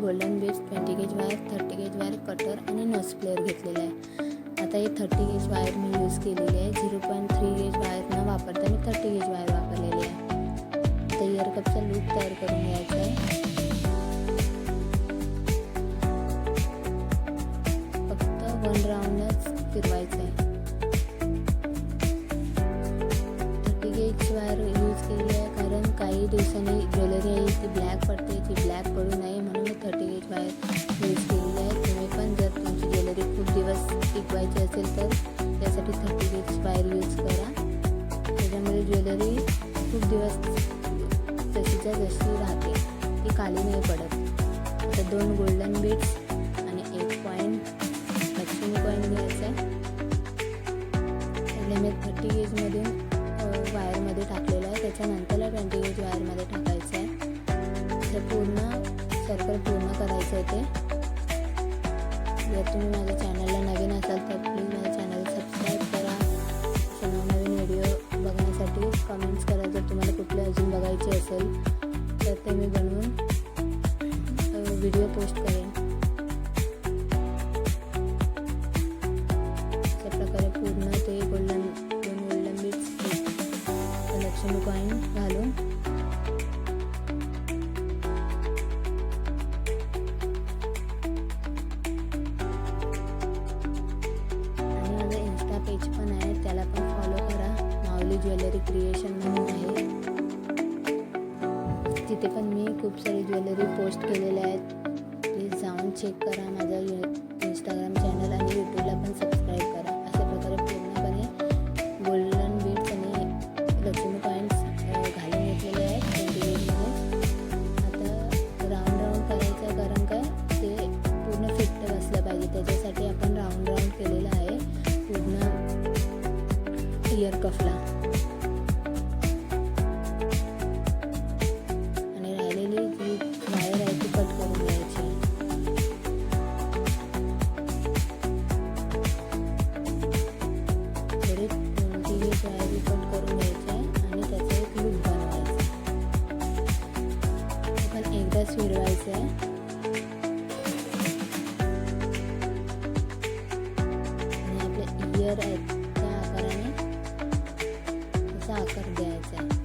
Golden beads twenty gauge wire thirty gauge wire cutter आणि nose plier घेतलेला आहे. आता हे थर्टी गेज वायर मी यूज केलेली आहे. Zero point three gauge wire न वापरता मी थर्टी गेज वायर वापरलेली आहे. आता इयर कपचा लूप तयार करून घ्यायचा आहे. फक्त वन राऊंडच फिरवायचं आहे. थर्टी गेज वायर यूज केली आहे कारण काही दिवसांनी ज्वेलरी आहे ती ब्लॅक पडते. ती ब्लॅक पडू नये म्हणून वायर यूज केलेली आहे तुम्ही पण जर तुमची ज्वेलरी खूप दिवस टिकवायची असेल तर त्यासाठी थर्टी डेज वायर यूज करा. त्याच्यामुळे ज्वेलरी खूप दिवस जशीच्या जशी राहते. ती खाली नाही पडत. आता दोन गोल्डन बीट्स आणि एक पॉईंट लक्ष्मी पॉईंट घ्यायचा आहे. पहिले मी थर्टी गेजमधून वायरमध्ये टाकलेलं आहे. त्याच्यानंतरला ट्वेंटी गेज वायरमध्ये टाकायचं आहे. तर पूर्ण सर्कल पूर्ण करायचं आहे ते. जर तुम्ही माझ्या चॅनलला नवीन असाल तर प्लीज माझ्या चॅनल सबस्क्राईब करा. नवनवीन व्हिडिओ बघण्यासाठी कमेंट्स करा जर तुम्हाला कुठले अजून बघायचे असेल तर ते मी बनवून व्हिडिओ पोस्ट करेन. अशा प्रकारे पूर्ण ते golden golden beads Lakshmi coin घालून ज्वेलरी क्रिएशन म्हणून आहे. तिथे पण मी खूप सारी ज्वेलरी पोस्ट केलेल्या आहेत. प्लीज जाऊन चेक करा माझा इंस्टाग्राम चॅनल आणि यूट्यूबला पण सबस्क्राईब करा. अशा प्रकारे पूर्णपणे गोल्डन बीट्स आणि लक्ष्मी पॉईंट्स घालून घेतलेले आहेत. आता राऊंड राऊंड करायचं कारण काय ते पूर्ण फिट्ट बसलं पाहिजे. त्याच्यासाठी आपण राऊंड राऊंड केलेलं आहे. पूर्ण इयर कफला Indonesia. Nah, belajar itu apa ini Bisa kerja aja.